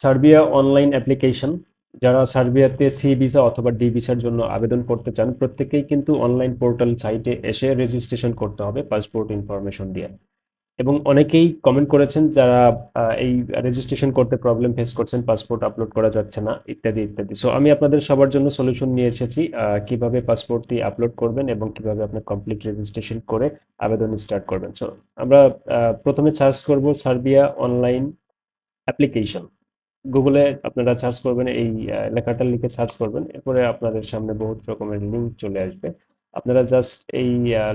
Serbia online application যারা সার্বিয়াতে C visa অথবা ডি ভিসার জন্য আবেদন করতে চান, প্রত্যেকেই কিন্তু অনলাইন পোর্টাল সাইটে এসে রেজিস্ট্রেশন করতে হবে পাসপোর্ট ইনফরমেশন দিয়ে। এবং অনেকেই কমেন্ট করেছেন যারা এই রেজিস্ট্রেশন করতে প্রবলেম ফেস করছেন পাসপোর্ট আপলোড করা যাচ্ছে না, ইত্যাদি ইত্যাদি। সো আমি আপনাদের সবার জন্য সলিউশন নিয়ে এসেছি কীভাবে পাসপোর্টটি আপলোড করবেন এবং কীভাবে আপনার কমপ্লিট রেজিস্ট্রেশন করে আবেদন স্টার্ট করবেন। সো আমরা প্রথমে সার্চ করব সার্বিয়া অনলাইন অ্যাপ্লিকেশন গুগলে আপনারা সার্চ করবেন, এই লেখাটা লিখে সার্চ করবেন, এরপরে আপনাদের সামনে বহুত রকমের লিঙ্ক চলে আসবে। আপনারা জাস্ট এই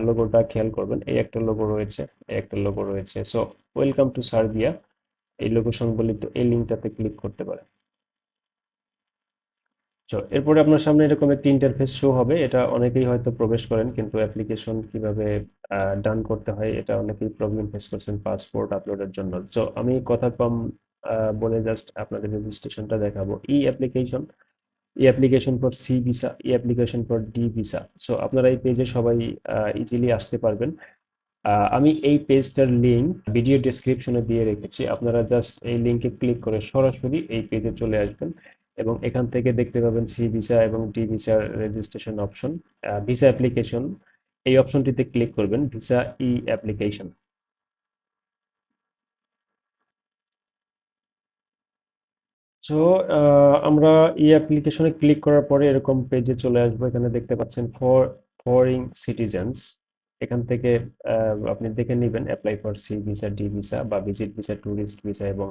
লোগোটা খেয়াল করবেন, এই একটা লোগো রয়েছে, এই একটা লোগো রয়েছে। সো ওয়েলকাম টু সার্বিয়া এই লোগো সংবলিত, এই লিঙ্কটাতে ক্লিক করতে পারেন। তো এরপরে আপনার সামনে এরকম একটি ইন্টারফেস শো হবে, এটা অনেকেই হয়তো প্রবেশ করেন, কিন্তু অ্যাপ্লিকেশন কীভাবে ডান করতে হয়, এটা অনেকেই প্রবলেম ফেস করছেন পাসপোর্ট আপলোডের জন্য। সো আমি কথা কম বলে জাস্ট আপনাদের রেজিস্ট্রেশনটা দেখাবো। E application e application for C visa e application for D visa so আপনারা এই পেজে সবাই ইজিলি আসতে পারবেন। আমি এই পেজটার লিঙ্ক ভিডিও ডেসক্রিপশনে দিয়ে রেখেছি। আপনারা জাস্ট এই লিঙ্কে ক্লিক করে সরাসরি এই পেজে চলে আসবেন এবং এখান থেকে দেখতে পাবেন সি ভিসা এবং ডি ভিসার রেজিস্ট্রেশন অপশন ভিসা অ্যাপ্লিকেশন এই অপশনটিতে ক্লিক করবেন ভিসা ই অ্যাপ্লিকেশন সো আমরা ই অ্যাপ্লিকেশনে ক্লিক করার পরে এরকম পেজে চলে আসব। এখানে দেখতে পাচ্ছেন ফর ফরিং সিটিজেন্স এখান থেকে আপনি দেখে নেবেন apply for C visa D visa বা ভিজিট ভিসা ট্যুরিস্ট ভিসা এবং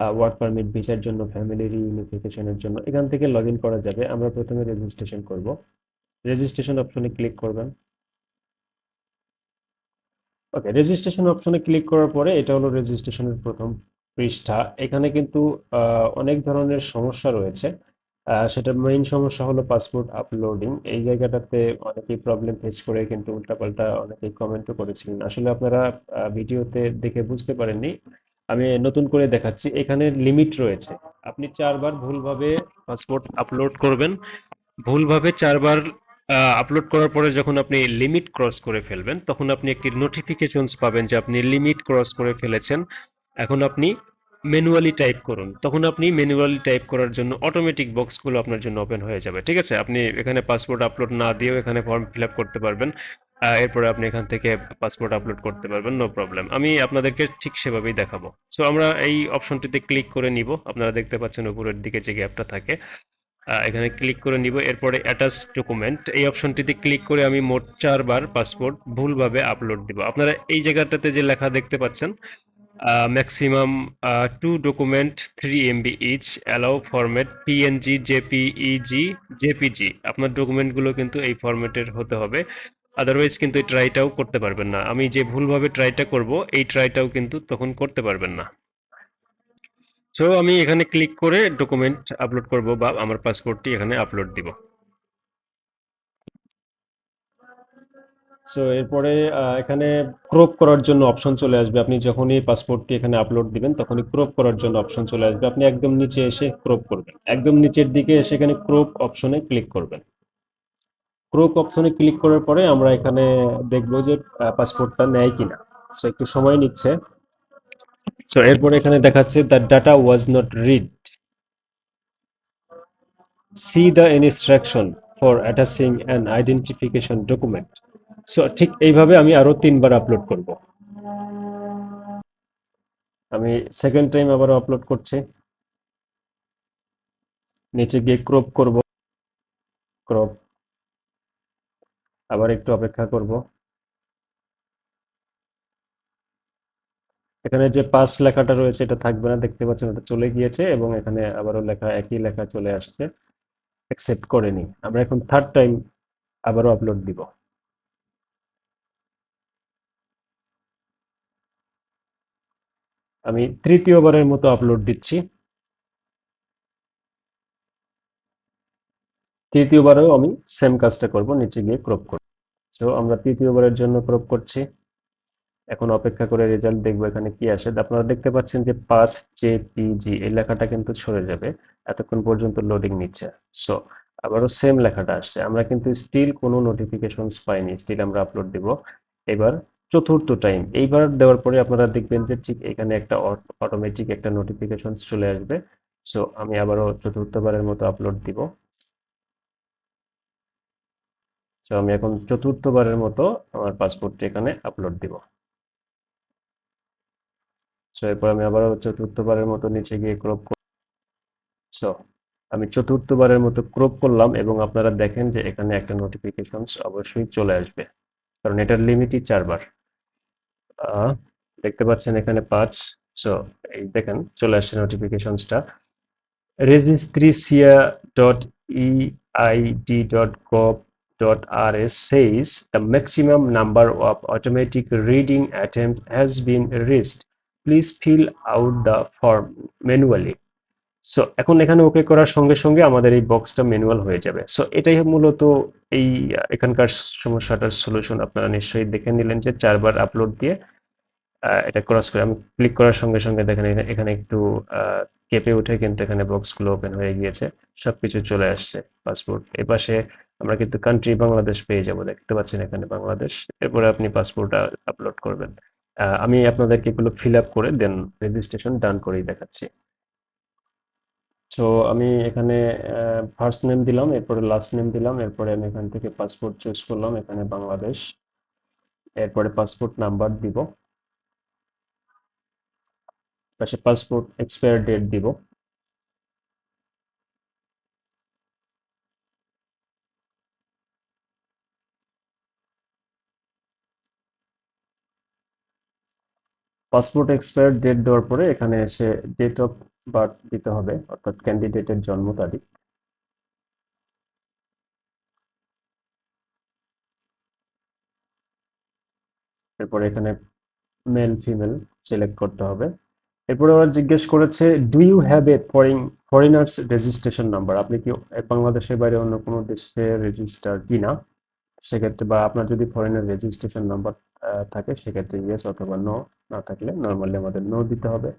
ওয়ার্ক পারমিট ভিসার জন্য ফ্যামিলি রিউনিফিকেশনের জন্য। এখান থেকে লগ ইন করা যাবে। আমরা প্রথমে রেজিস্ট্রেশন করব। রেজিস্ট্রেশন অপশনে ক্লিক করবেন। ওকে রেজিস্ট্রেশন অপশনে ক্লিক করার পরে এটা হলো রেজিস্ট্রেশনের প্রথম পৃষ্ঠা, এখানে কিন্তু অনেক ধরনের সমস্যা রয়েছে। সেটা মেইন সমস্যা হলো পাসপোর্ট আপলোডিং এই জায়গাটাতে অনেকেই প্রবলেম ফেস করে কিন্তু উল্টাপাল্টা অনেকেই কমেন্টও করেছিলেন। আসলে আপনারা ভিডিওতে দেখে বুঝতে পারেননি। আমি নতুন করে দেখাচ্ছি। এখানে লিমিট রয়েছে। আপনি চারবার ভুলভাবে পাসপোর্ট আপলোড করবেন। ভুলভাবে চারবার আপলোড করার পরে যখন আপনি লিমিট ক্রস করে ফেলবেন, তখন আপনি একটি নোটিফিকেশনস পাবেন যে আপনি লিমিট ক্রস করে ফেলেছেন। এখন আপনি ম্যানুয়ালি টাইপ করুন। তখন আপনি ম্যানুয়ালি টাইপ করার জন্য অটোমেটিক বক্সগুলো আপনার জন্য ওপেন হয়ে যাবে, ঠিক আছে? আপনি এখানে পাসপোর্ট আপলোড না দিয়েও এখানে ফর্ম ফিল আপ করতে পারবেন। এরপরে আপনি এখান থেকে পাসপোর্ট আপলোড করতে পারবেন নো প্রবলেম আমি আপনাদেরকে ঠিক সেভাবেই দেখাবো। সো আমরা এই অপশনটিতে ক্লিক করে নিব। আপনারা দেখতে পাচ্ছেন উপরের দিকে যে গ্যাপটা থাকে। এখানে ক্লিক করে নিব। এরপরে অ্যাটাচ ডকুমেন্ট এই অপশনটিতে ক্লিক করে আমি মোট চারবার পাসপোর্ট ভুলভাবে আপলোড দিব। আপনারা এই জায়গাটাতে যে লেখা দেখতে পাচ্ছেন maximum two document three MB each allow format PNG JPEG JPG আপনার ডকুমেন্টগুলো কিন্তু এই ফরম্যাটের হতে হবে। আদারওয়াইজ কিন্তু এই ট্রাইটাও করতে পারবেন না। আমি যে ভুলভাবে ট্রাইটা করব, এই ট্রাইটাও কিন্তু তখন করতে পারবেন না। সো আমি এখানে ক্লিক করে ডকুমেন্ট আপলোড করব বা আমার পাসপোর্টটি এখানে আপলোড দিব। সো এরপরে এখানে ক্রপ করার জন্য অপশন চলে আসবে। আপনি যখনই পাসপোর্টটি এখানে আপলোড দিবেন, তখনই ক্রপ করার জন্য অপশন চলে আসবে। আপনি একদম নিচে এসে ক্রপ করবেন। একদম নিচের দিকে এসে এখানে ক্রপ অপশনে ক্লিক করবেন। ক্রপ অপশনে ক্লিক করার পরে আমরা এখানে দেখব যে পাসপোর্টটা নেয় কিনা। সো একটু সময় নিচ্ছে। সো এরপরে এখানে দেখাচ্ছে the data was not read see the instruction for attaching an identification document. So ঠিক এইভাবে আমি আরও তিনবার আপলোড করব। আমি সেকেন্ড টাইম আবার আপলোড করছি। নিচে গিয়ে ক্রপ করব। ক্রপ আবার একটু অপেক্ষা করব। এখানে যে পাস লেখাটা রয়েছে, এটা থাকবে না, দেখতে পাচ্ছেন এটা চলে গিয়েছে এবং এখানে আবারও লেখা, একই লেখা চলে আসছে। অ্যাকসেপ্ট করেনি আমরা এখন থার্ড টাইম আবারও আপলোড দিব। আমি তৃতীয়বারের মতো আপলোড দিচ্ছি। তৃতীয়বারেও আমি সেম কাজটা করব, নিচে গিয়ে ক্রপ করব। তো আমরা তৃতীয়বারের জন্য ক্রপ করছি। এখন অপেক্ষা করে রেজাল্ট দেখব এখানে কি আসে। আপনারা দেখতে পাচ্ছেন যে পাঁচ জেপিজি এই লেখাটা কিন্তু সরে যাবে। এতক্ষণ পর্যন্ত লোডিং নিচ্ছে। সো আবারও সেম লেখাটা আসছে। আমরা কিন্তু স্টিল কোনো নোটিফিকেশনস পাইনি। স্টিল আমরা আপলোড দিব। এবার চতুর্থ টাইম এইবার দেওয়ার পরে আপনারা দেখবেন যে ঠিক এখানে একটা অটোমেটিক একটা নোটিফিকেশন চলে আসবে। সো আমি আবারও চতুর্থবারের মতো আপলোড দিব। সো আমি এখন চতুর্থবারের মতো আমার পাসপোর্টটি এখানে আপলোড দিব। সো এরপর আমি আবারও চতুর্থবারের মতো নিচে গিয়ে ক্রপ সো আমি চতুর্থবারের মতো ক্রপ করলাম এবং আপনারা দেখেন যে এখানে একটা নোটিফিকেশন অবশ্যই চলে আসবে। কারণ এটার লিমিটই চারবার। দেখতে পাচ্ছেন এখানে পাঁচ সো এই দেখেন, চলে আসছে নোটিফিকেশনসটা rs says the maximum number of automatic reading attempts has been reached. Please fill out the form manually. So এখন এখানে ওকে করার সঙ্গে সঙ্গে আমাদের এই বক্সটা ম্যানুয়াল হয়ে যাবে সো এটাই মূলত এই এখানকার সমস্যাটার সলিউশন আপনারা নিশ্চয়ই দেখে নিলেন যে চারবার আপলোড দিয়ে এটা ক্রস করে, আমি ক্লিক করার সঙ্গে সঙ্গে দেখেন এখানে- একটু কেঁপে উঠে কিন্তু এখানে বক্সগুলো ওপেন হয়ে গিয়েছে, সবকিছু চলে আসছে পাসপোর্ট এপাশে আমরা কিন্তু কান্ট্রি বাংলাদেশ পেয়ে যাব, দেখতে পাচ্ছেন এখানে বাংলাদেশ এরপরে আপনি পাসপোর্ট আপলোড করবেন। আমি আপনাদেরকে এগুলো ফিল আপ করে দেন রেজিস্ট্রেশন ডান করেই দেখাচ্ছি। তো আমি এখানে ফার্স্ট নেম দিলাম, এরপরে লাস্ট নেম দিলাম, এরপরে আমি এখান থেকে পাসপোর্ট চুজ করলাম, এখানে বাংলাদেশ এরপরে পাসপোর্ট নাম্বার দিব। পাশে পাসপোর্ট এক্সপায়ার ডেট দিব। পাসপোর্ট এক্সপায়ার ডেট দেওয়ার পরে এখানে এসে ডেট অফ বার্থ দিতে হবে, অর্থাৎ ক্যান্ডিডেটের জন্ম তারিখ। এরপরে এখানে মেল ফিমেল সিলেক্ট করতে হবে। এরপরে আবার জিজ্ঞেস করেছে do you have a foreign foreigners registration number আপনি কি বাংলাদেশের বাইরে অন্য কোনো দেশে রেজিস্টার কিনা? সেক্ষেত্রে বা আপনার যদি ফরেনের রেজিস্ট্রেশন নাম্বার থাকে, সেক্ষেত্রে ইয়েস অথবা নো না থাকলে নর্মালি আমাদের নো দিতে হবে।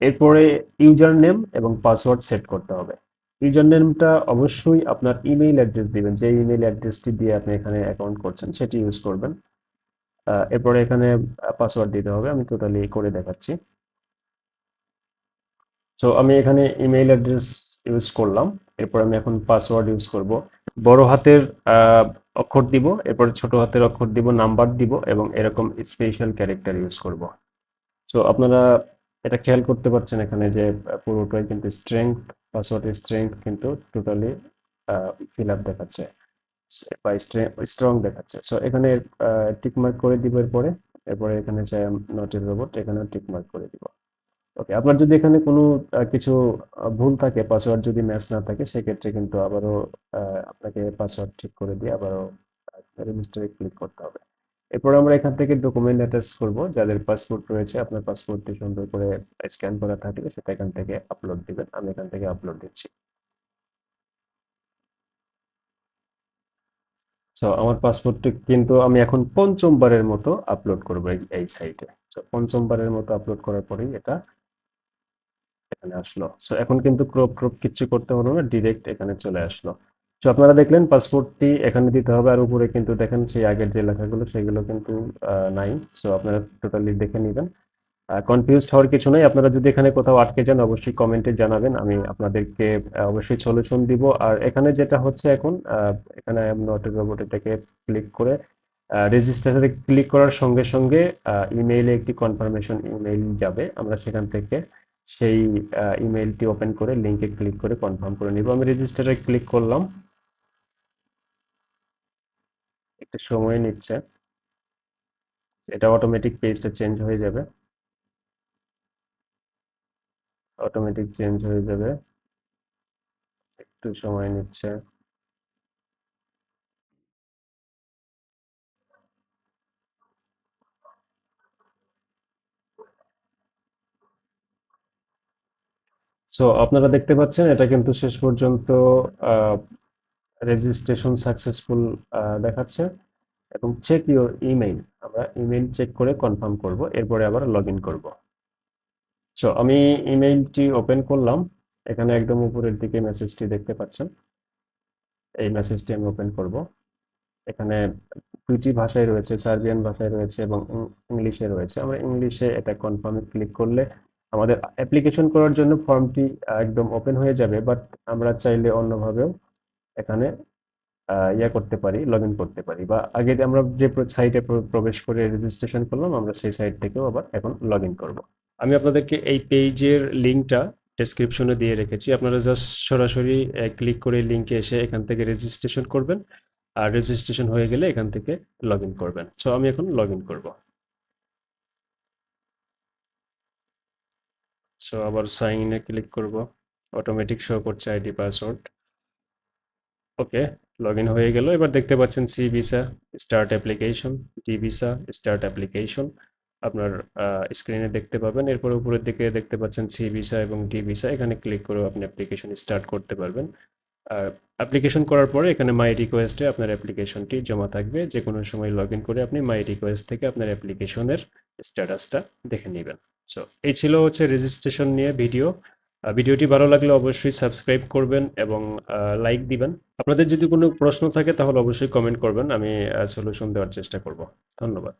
এরপরে ইউজার নেম এবং পাসওয়ার্ড সেট করতে হবে। ইউজার নেমটা অবশ্যই আপনার ইমেইল অ্যাড্রেস দিবেন। যে ইমেইল অ্যাড্রেসটি দিয়ে আপনি এখানে অ্যাকাউন্ট করছেন, সেটি ইউজ করবেন। এরপরে এখানে পাসওয়ার্ড দিতে হবে। আমি টোটালি করে দেখাচ্ছি। সো আমি এখানে ইমেইল অ্যাড্রেস ইউজ করলাম। এরপর আমি এখন পাসওয়ার্ড ইউজ করব। বড় হাতের অক্ষর দিব, এরপর ছোট হাতের অক্ষর দিব নাম্বার দিব এবং এরকম স্পেশাল ক্যারেক্টার ইউজ করব। সো আপনারা এটা খেয়াল করতে পারছেন এখানে যে পুরোটাই কিন্তু স্ট্রেংথ পাসওয়ার্ডের স্ট্রেংথ কিন্তু টোটালি ফিল আপ দেখাচ্ছে। বা স্ট্রং দেখাচ্ছে। সো এখানে টিক মার্ক করে দিব এরপরে। এরপরে এখানে চাই নটের রোবট এখানেও টিক মার্ক করে দিব। ওকে আপনার যদি এখানে কোনো কিছু ভুল থাকে পাসওয়ার্ড যদি ম্যাচ না থাকে, সেক্ষেত্রে কিন্তু আবারও আপনাকে পাসওয়ার্ড ঠিক করে দিয়ে আবারও রেজিস্টারে ক্লিক করতে হবে। এরপর আমরা এখান থেকে ডকুমেন্ট অ্যাটাচ করব, যাদের পাসপোর্ট রয়েছে, আপনার পাসপোর্টটি সুন্দর করে স্ক্যান করা থাকলে সেটা এখান থেকে আপলোড দিবেন। আমি এখান থেকে আপলোড দিচ্ছি। আমার পাসপোর্টটি কিন্তু আমি এখন পঞ্চমবারের মতো আপলোড করব এই সাইটে পঞ্চমবারের মতো আপলোড করার পরেই এটা এখানে আসলো। সো এখন কিন্তু ক্রপ ক্রপ কিচ্ছু করতে হলো না ডিরেক্ট এখানে চলে আসলো। সো আপনারা দেখলেন পাসপোর্টটি এখানে দিতে হবে, আর উপরে কিন্তু দেখেন সেই আগের যে লেখাগুলো, সেগুলো কিন্তু নাই। সো আপনারা টোটালি দেখে নেবেন। কনফিউজড হওয়ার কিছু নাই। আপনারা যদি এখানে কোথাও আটকে যান, অবশ্যই কমেন্টে জানাবেন। আমি আপনাদেরকে অবশ্যই সলিউশন দিব। আর এখানে যেটা হচ্ছে এখন এখানে নটের রোবট এটাকে ক্লিক করে রেজিস্টারে ক্লিক করার সঙ্গে সঙ্গে ইমেইলে একটি কনফার্মেশন ইমেইল যাবে। আমরা সেখান থেকে সেই ইমেইলটি ওপেন করে লিঙ্কে ক্লিক করে কনফার্ম করে নিব। আমি রেজিস্টারে ক্লিক করলাম। একটু সময় নিচ্ছে। এটা অটোমেটিক পেজটা চেঞ্জ হয়ে যাবে। অটোমেটিক চেঞ্জ হয়ে যাবে। একটু সময় নিচ্ছে। সো আপনারা দেখতে পাচ্ছেন, এটা কিন্তু শেষ পর্যন্ত রেজিস্ট্রেশন সাকসেসফুল দেখাচ্ছে। এবং চেক ইউর ইমেইল আমরা ইমেইল চেক করে কনফার্ম করব, এরপরে আবার লগ ইন করব। সো আমি ইমেইলটি ওপেন করলাম। এখানে একদম উপরের দিকে মেসেজটি দেখতে পাচ্ছেন। এই মেসেজটি আমি ওপেন করব। এখানে দুইটি ভাষায় রয়েছে, সার্বিয়ান ভাষায় রয়েছে এবং ইংলিশে রয়েছে। আমরা ইংলিশে এটা কনফার্মে ক্লিক করলে আমাদের অ্যাপ্লিকেশন করার জন্য ফর্মটি একদম ওপেন হয়ে যাবে বাট আমরা চাইলে অন্যভাবেও এখানে ইয়া করতে পারি লগ করতে পারি, বা আগে আমরা যে সাইটে প্রবেশ করে রেজিস্ট্রেশন করলাম, আমরা সেই সাইট থেকেও আবার এখন লগ করব। আমি আপনাদেরকে এই পেজের লিঙ্কটা ডেসক্রিপশনে দিয়ে রেখেছি, আপনারা জাস্ট সরাসরি ক্লিক করে লিঙ্কে এসে এখান থেকে রেজিস্ট্রেশন করবেন, আর রেজিস্ট্রেশন হয়ে গেলে এখান থেকে লগ করবেন। সো আমি এখন লগ করব। সো আবার সাইন ইনে ক্লিক করব। অটোমেটিক শো করছে ID password okay log in হয়ে গেল। এবার দেখতে পাচ্ছেন C visa start application D visa start application আপনার স্ক্রিনে দেখতে পাবেন। এরপর উপরের দিকে দেখতে পাচ্ছেন সি ভিসা এবং ডি ভিসা এখানে ক্লিক করে আপনি অ্যাপ্লিকেশন স্টার্ট করতে পারবেন। আর অ্যাপ্লিকেশন করার পরে এখানে মাই রিকোয়েস্টে আপনার অ্যাপ্লিকেশনটি জমা থাকবে। যে কোনো সময় লগ ইন করে আপনি মাই রিকোয়েস্ট থেকে আপনার অ্যাপ্লিকেশনের স্ট্যাটাসটা দেখে নেবেন। সো এই ছিল হচ্ছে রেজিস্ট্রেশন নিয়ে ভিডিও ভিডিওটি ভালো লাগলে অবশ্যই সাবস্ক্রাইব করবেন এবং লাইক দিবেন। আপনাদের যদি কোনো প্রশ্ন থাকে তাহলে অবশ্যই কমেন্ট করবেন, আমি সলিউশন দেওয়ার চেষ্টা করব। ধন্যবাদ।